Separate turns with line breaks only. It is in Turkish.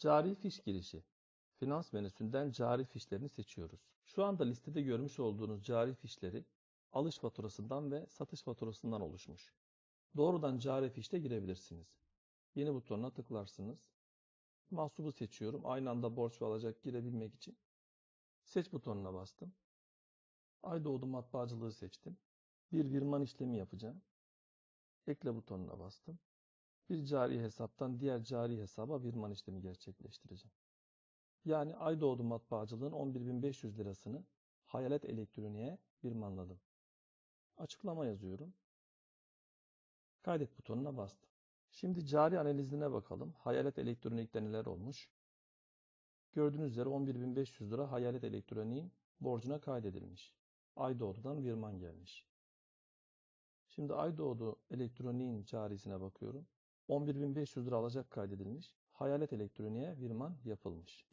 Cari fiş girişi. Finans menüsünden cari fişlerini seçiyoruz. Şu anda listede görmüş olduğunuz cari fişleri alış faturasından ve satış faturasından oluşmuş. Doğrudan cari fişte girebilirsiniz. Yeni butonuna tıklarsınız. Mahsubu seçiyorum. Aynı anda borç ve alacak girebilmek için. Seç butonuna bastım. Aydoğdu matbaacılığı seçtim. Bir virman işlemi yapacağım. Ekle butonuna bastım. Bir cari hesaptan diğer cari hesaba virman işlemi gerçekleştireceğim. Yani Aydoğdu matbaacılığın 11.500 lirasını Hayalet Elektronik'e virmanladım. Açıklama yazıyorum. Kaydet butonuna bastım. Şimdi cari analizine bakalım. Hayalet Elektronik'te neler olmuş? Gördüğünüz üzere 11.500 lira Hayalet Elektronik'in borcuna kaydedilmiş. Aydoğdu'dan virman gelmiş. Şimdi Aydoğdu Elektronik'in carisine bakıyorum. 11.500 lira alacak kaydedilmiş. Hayalet Elektronik'e virman yapılmış.